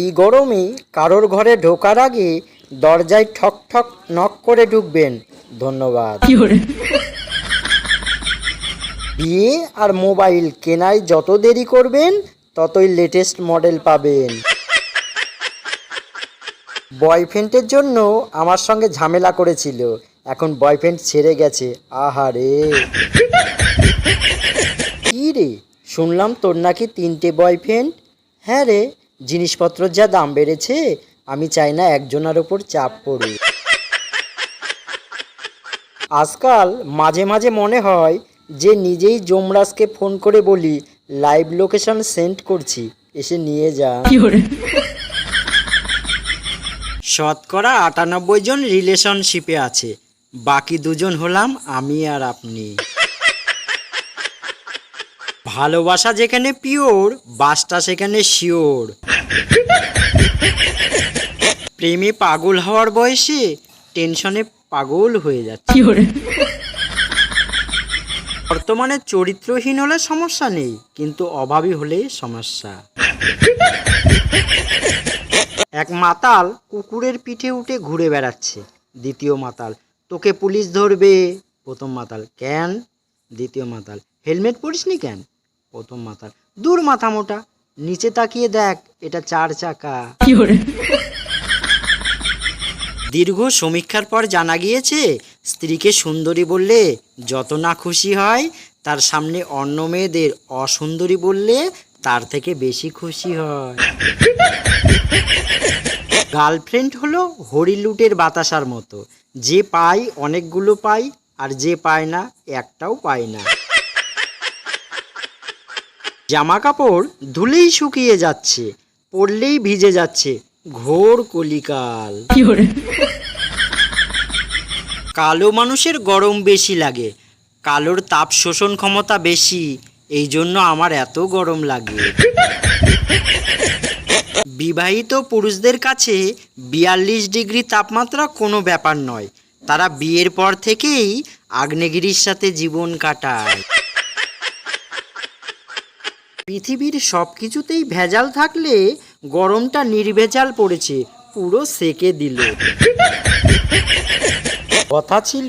এই গরমে কারোর ঘরে ঢোকার আগে দরজায় ঠক ঠক নক করে ঢুকবেন। ধন্যবাদ। বিয়ে আর মোবাইল কেনায় যত দেরি করবেন ততই লেটেস্ট মডেল পাবেন। বয়ফ্রেন্ডের জন্য আমার সঙ্গে ঝামেলা করেছিল। এখন বয়ফ্রেন্ড ছেড়ে গেছে। আহারে কি রে? শুনলাম তোর নাকি তিনটে বয়ফ্রেন্ড। হ্যাঁ রে জিনিসপত্রের যা দাম বেড়েছে আমি চাই না একজনের ওপর চাপ পড়ুক। আজকাল মাঝে মাঝে মনে হয় যে নিজেই যমরাজকে ফোন করে বলি লাইভ লোকেশন সেন্ড করছি এসে নিয়ে যা। শতকরা আটানব্বই জন রিলেশনশিপে আছে বাকি দুজন হলাম আমি আর আপনি। ভালোবাসা যেখানে পিওর বাসটা সেখানে শিওর প্রেমে পাগল হওয়ার বয়সে টেনশনে পাগল হয়ে যাচ্ছে। বর্তমানে চরিত্রহীন হলে সমস্যা নেই কিন্তু অভাবী হলে সমস্যা। এক মাতাল কুকুরের পিঠে উঠে ঘুরে বেড়াচ্ছে দ্বিতীয় মাতাল। তোকে পুলিশ ধরবে। প্রথম মাতাল। কেন? দ্বিতীয় মাতাল। হেলমেট পরিসনি কেন? প্রথম মাতাল। দূর মাথা মোটা। নিচে তাকিয়ে দেখ এটা চার চাকা। দীর্ঘ সমীক্ষার পর জানা গিয়েছে স্ত্রীকে সুন্দরী বললে যত না খুশি হয় তার সামনে অন্য মেয়েদের অসুন্দরী বললে তার থেকে বেশি খুশি হয়। গার্লফ্রেন্ড হলো হরিলুটের বাতাসার মতো। যে পায় অনেকগুলো পায় আর যে পায় না একটাও পায় না। জামা কাপড় ধুলেই শুকিয়ে যাচ্ছে পরলেই ভিজে যাচ্ছে ঘোর কলিকাল। কালো মানুষের গরম বেশি লাগে কালোর তাপ শোষণ ক্ষমতা বেশি এই জন্য আমার এত গরম লাগে। বিবাহিত পুরুষদের কাছে বিয়াল্লিশ ডিগ্রি তাপমাত্রা কোনো ব্যাপার নয় তারা বিয়ের পর থেকেই আগ্নেয়গিরির সাথে জীবন কাটায়। পৃথিবীর সব কিছুতেই ভেজাল থাকলে গরমটা নির্ভেজাল পড়েছে পুরো সেকে দিল। কথা ছিল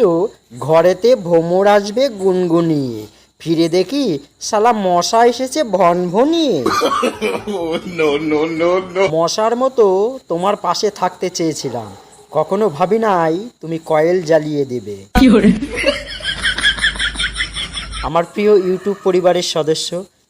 ঘরেতে ভোমর আসবে গুনগুনিয়ে। ফিরে দেখি শালা মশা এসেছে ভন ভনিয়ে। মশার মতো তোমার পাশে থাকতে চেয়েছিলাম। কখনো ভাবি নাই তুমি কয়েল জ্বালিয়ে দেবে। আমার প্রিয় ইউটিউব পরিবারের সদস্য